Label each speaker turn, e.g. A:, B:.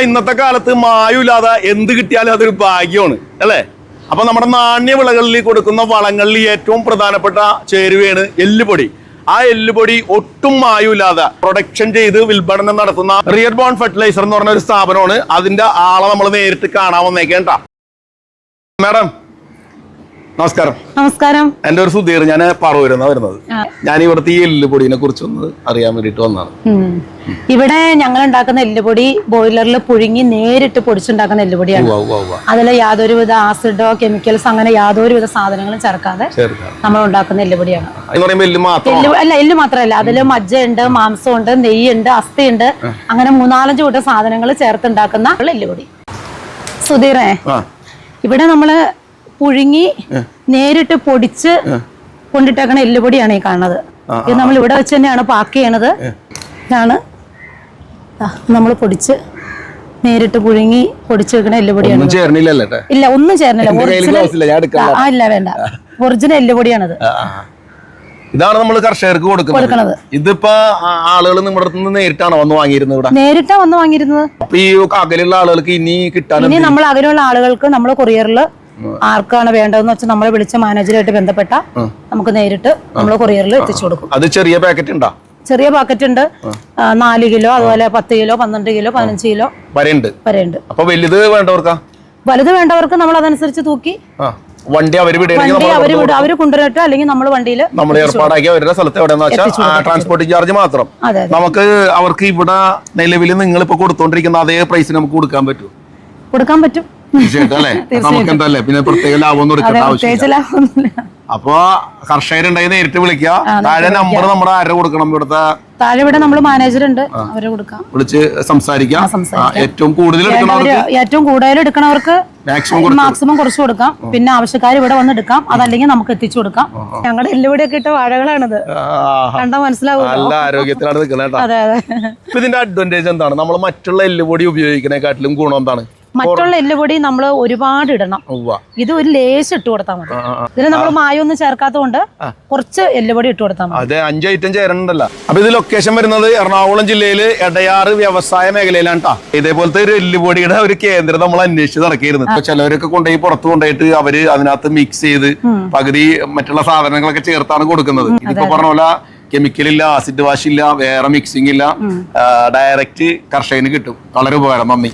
A: ഇന്നത്തെ കാലത്ത് മായുമില്ലാതെ എന്ത് കിട്ടിയാലും അതൊരു ഭാഗ്യമാണ് അല്ലേ? അപ്പൊ നമ്മുടെ നാണ്യ വിളകളിൽ കൊടുക്കുന്ന വളങ്ങളിൽ ഏറ്റവും പ്രധാനപ്പെട്ട ചേരുവയാണ് എല്ലുപൊടി. ആ എല്ലുപൊടി ഒട്ടും മായുമില്ലാതെ പ്രൊഡക്ഷൻ ചെയ്ത് വിൽപ്പന നടത്തുന്ന റിയർ ബോൺ ഫെർട്ടിലൈസർ എന്ന് പറഞ്ഞ ഒരു സ്ഥാപനമാണ്. അതിന്റെ ആളെ നമ്മൾ നേരിട്ട് കാണാൻ വന്നേക്കേണ്ട മാഡം നമസ്കാരം.
B: നമസ്കാരം.
A: എന്റെ ഒരു സുധീർ ഞാൻ പറവൂരുന്ന വരുന്നത്. ഞാൻ ഇവിടുത്തെ ഈ എല്ലുപൊടിനെ കുറിച്ചൊന്ന് അറിയാൻ വേണ്ടിട്ട് വന്നതാണ്.
B: ഇവിടെ ഞങ്ങൾ ഉണ്ടാക്കുന്ന എല്ലുപൊടി ബോയിലറിൽ പുഴുങ്ങി നേരിട്ട് പൊടിച്ചുണ്ടാക്കുന്ന എല്ലുപൊടിയാണ്. അതിൽ യാതൊരു വിധ ആസിഡോ കെമിക്കൽസ് അങ്ങനെ യാതൊരു വിധ സാധനങ്ങളും ചേർക്കാതെ നമ്മൾ ഉണ്ടാക്കുന്ന എല്ലുപൊടിയാണ്. അല്ല എല്ല് മാത്രമല്ല. അതിൽ മജ്ജയുണ്ട് മാംസമുണ്ട് നെയ്യുണ്ട് അസ്ഥിയുണ്ട്. അങ്ങനെ മൂന്നാലഞ്ച് കൂട്ടം സാധനങ്ങൾ ചേർത്തുണ്ടാക്കുന്ന എല്ലുപൊടി. സുധീറേ ഇവിടെ നമ്മൾ പുഴുങ്ങി നേരിട്ട് പൊടിച്ച് കൊണ്ടിട്ടേക്കണ എല്ലുപൊടിയാണ് ഈ കാണുന്നത്. ഇത് നമ്മൾ ഇവിടെ വെച്ച് തന്നെയാണ് പാക്ക് ചെയ്യണത്. ഇതാണ്. നമ്മൾ പൊടിച്ച് നേരിട്ട് പുഴുങ്ങി പൊടിച്ച് വെക്കണ എല്ലുപൊടിയാണ് ഇല്ല ഒന്നും ചേർന്നില്ല. ആ ഇല്ല വേണ്ട. ഒറിജിനൽ എല്ലുപൊടിയാണത്.
A: ഇതാണ് നമ്മൾ കർഷകർക്ക് കൊടുക്കുന്നത്. ഇതിപ്പോ ആളുകൾ നമ്മുടെ അടുത്ത് നിന്ന് നേരിട്ടാണോ വന്ന് വാങ്ങിയിരുന്നത് ഇവിടെ?
B: നേരിട്ടാ വന്ന് വാങ്ങിയിരുന്നത്.
A: ഈ അകലുള്ള ആളുകൾക്ക് ഇനി കിട്ടാൻ
B: ഇനി നമ്മൾ അകലെയുള്ള ആളുകൾക്ക് നമ്മൾ കൊറിയറിൽ ആർക്കാണ് വേണ്ടതെന്ന് വെച്ചാൽ നമ്മളെ വിളിച്ച മാനേജറുമായിട്ട് ബന്ധപ്പെട്ട നമുക്ക് നേരിട്ട് നമ്മൾ കൊറിയറിൽ എത്തിച്ചു കൊടുക്കും.
A: അത് ചെറിയ പാക്കറ്റ് ഉണ്ടോ
B: ചെറിയ പാക്കറ്റ് ഉണ്ട് നാല് കിലോ അതുപോലെ പത്ത് കിലോ പന്ത്രണ്ട് കിലോ പതിനഞ്ച് കിലോ
A: വരെയുണ്ട്.
B: വരെ ഉണ്ട്
A: അപ്പൊ വലുത് വേണ്ടവർക്കാ?
B: വലുത് വേണ്ടവർക്ക് നമ്മൾ അതനുസരിച്ച് തൂക്കി
A: വണ്ടി അവർ വിടുകയാണെങ്കിൽ
B: വണ്ടി
A: നമ്മൾ
B: അവർ വിടും അവർ കൊണ്ടുവരട്ടെ അല്ലെങ്കിൽ നമ്മൾ വണ്ടിയിൽ
A: നമ്മൾ ഏർപ്പാടാക്കി അവരുടെ സ്ഥലത്ത് എവിടെയെന്ന് വെച്ചാൽ ട്രാൻസ്പോർട്ടിംഗ് ചാർജ് മാത്രം. നമുക്ക് അവർക്ക് ഇവിടെ നിലവിൽ നിങ്ങൾ ഇപ്പൊ കൊടുത്തോണ്ടിരിക്കുന്ന അതേ പ്രൈസിന് നമുക്ക് കൊടുക്കാൻ പറ്റും.
B: കൊടുക്കാൻ പറ്റും.
A: തീർച്ചയായിട്ടും അല്ലേ? നമുക്ക് എന്തല്ലേ പിന്നെ പ്രത്യേക ലാഭം ഒന്നും
B: അതെ
A: എടുക്കേണ്ട ആവശ്യമില്ല. അപ്പൊ കർഷകരുണ്ടായി നേരിട്ട് വിളിക്കുക. താഴെ നമ്പർ നമ്മുടെ ആരെ കൊടുക്കണം? ഇവിടുത്തെ
B: താഴെ ഇവിടെ നമ്മൾ മാനേജർ ഉണ്ട് അവരെ കൊടുക്കാം.
A: വിളിച്ച് സംസാരിക്കാം. ഏറ്റവും കൂടുതൽ
B: ഏറ്റവും കൂടുതൽ എടുക്കണവർക്ക്
A: മാക്സിമം
B: കുറച്ച് കൊടുക്കാം. പിന്നെ ആവശ്യക്കാർ ഇവിടെ വന്ന് എടുക്കാം. അതല്ലെങ്കിൽ നമുക്ക് എത്തിച്ചു കൊടുക്കാം. ഞങ്ങളുടെ എല്ലുപൊടിയൊക്കെ ഇട്ട വാഴകളാണിത്. കണ്ടാ മനസ്സിലാവും
A: നല്ല ആരോഗ്യത്തിലാണ് നിൽക്കുന്നത് ഇതിന്റെ അഡ്വാന്റേജ് എന്താണ്? നമ്മൾ മറ്റുള്ള എല്ലുപൊടി ഉപയോഗിക്കുന്നതിനെക്കാട്ടിലും ഗുണം എന്താണ്?
B: മറ്റുള്ള എല്ലുപൊടി നമ്മൾ ഒരുപാട് ഇടണം. ഇത് ഒരു ലേശം ഇട്ട് കൊടുത്താൽ മതി. ഇതിന് നമ്മൾ മായൊന്നും ചേർക്കാത്തതുകൊണ്ട് കുറച്ച് എല്ലുപൊടി ഇട്ട് കൊടുത്താൽ മതി.
A: അതെ അഞ്ച് ഐറ്റം ചേരണ്ടല്ലോ. അപ്പൊ ഇത് ലൊക്കേഷൻ വരുന്നത് എറണാകുളം ജില്ലയിൽ എടയാറ് വ്യവസായ മേഖലയിലാണ് കേട്ടോ ഇതേപോലത്തെ ഒരു എല്ലുപൊടിയുടെ ഒരു കേന്ദ്രം നമ്മൾ അന്വേഷിച്ച് നടക്കിയിരുന്നു. ഇപ്പൊ ചിലവരൊക്കെ കൊണ്ടുപോയി പുറത്ത് കൊണ്ടുപോയിട്ട് അവർ അതിനകത്ത് മിക്സ് ചെയ്ത് പകുതി മറ്റുള്ള സാധനങ്ങളൊക്കെ ചേർത്താണ് കൊടുക്കുന്നത്. ഇതിപ്പോ പറഞ്ഞ പോലെ കെമിക്കൽ ഇല്ല ആസിഡ് വാഷ് ഇല്ല വേറെ മിക്സിംഗ് ഇല്ല ഡയറക്റ്റ് കർഷകന് കിട്ടും. വളരെ ഉപകാരം നന്ദി.